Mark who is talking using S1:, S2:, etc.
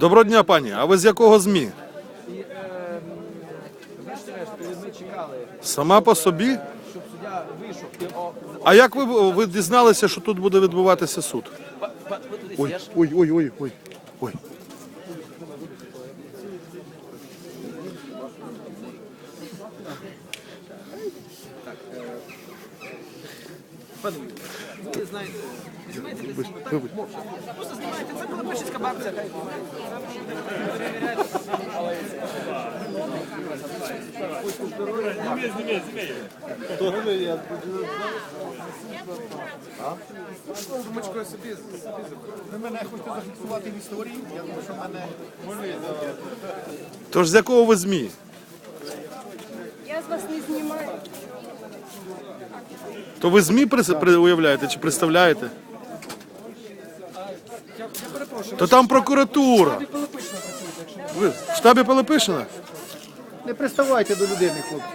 S1: Доброго дня, пані. А ви з якого ЗМІ? Сама по собі? А як ви, ви дізналися, що тут буде відбуватися суд? Ой, ой, ой, ой, ой. ой.
S2: Пане, ви знаєте, знімайте десь так, мовчки. Просто знімайте, це була пишецька бабця. хай знімає. Сумочкою собі, собі
S3: Ви мене хочете зафіксувати в історії? Я думаю, що мене
S1: Тож з якого ви ЗМІ?
S4: Я з вас не знімаю.
S1: То ви ЗМІ уявляєте чи представляєте? То там прокуратура. Ви в штабі Пилипишина?
S3: не приставайте до людини, хлопці.